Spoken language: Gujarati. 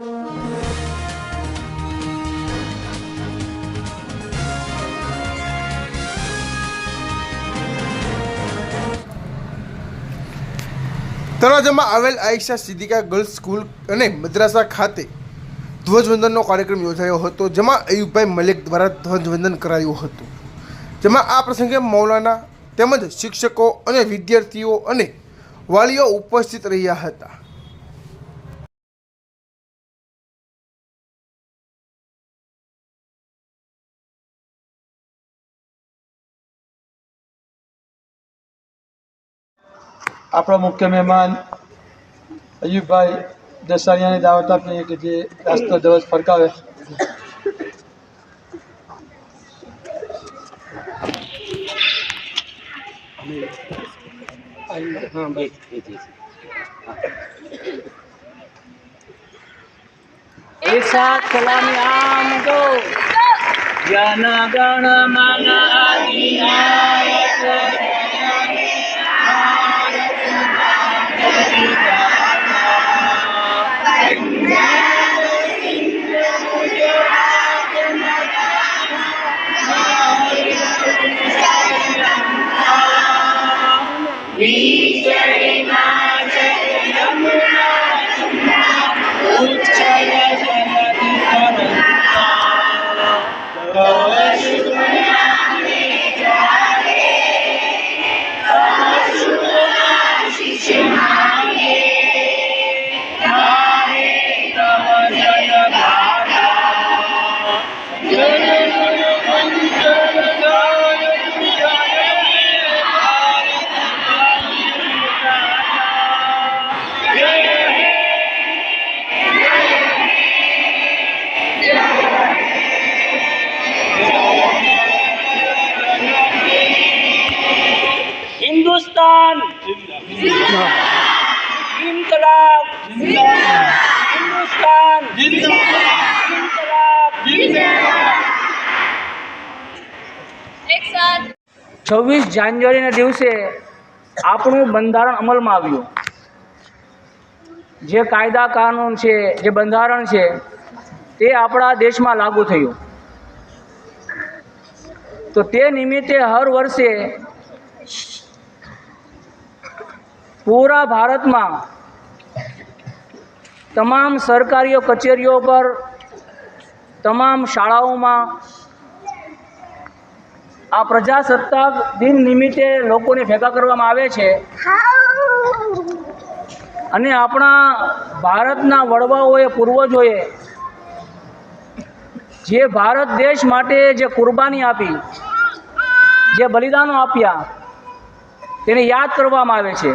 તળાજામાં આવેલ આયશા સિદ્દીકા ગર્લ્સ સ્કૂલ અને મદ્રાસા ખાતે ધ્વજવંદનનો કાર્યક્રમ યોજાયો હતો, જેમાં અયુબભાઈ મલિક દ્વારા ધ્વજવંદન કરાયું હતું. જેમાં આ પ્રસંગે મૌલાના તેમજ શિક્ષકો અને વિદ્યાર્થીઓ અને વાલીઓ ઉપસ્થિત રહ્યા હતા. આપણા મુખ્ય મહેમાન અયુબભાઈ દસાણિયાને દાવત આપીએ કે જે રાસ્તો ધ્વજ ફરકાવે. હા ભાઈ એક સાથ સલામી જન ગણ મન We serve my. હિન્દુસ્તાન ઇન્કલાબ હિન્દુસ્તાન ઇન્કલાબ છવ્વીસ જાન્યુઆરીના દિવસે આપણું બંધારણ અમલમાં આવ્યું. જે કાયદા કાનૂન છે જે બંધારણ છે તે આપણા દેશમાં લાગુ થયું. તો તે નિમિત્તે હર વર્ષે પૂરા ભારતમાં તમામ સરકારી કચેરીઓ પર, તમામ શાળાઓમાં આ પ્રજાસત્તાક દિન નિમિત્તે લોકોને ભેગા કરવામાં આવે છે. અને આપણા ભારતના વડવાઓએ પૂર્વજોએ જે ભારત દેશ માટે જે કુરબાની આપી, જે બલિદાનો આપ્યા, તેને યાદ કરવામાં આવે છે.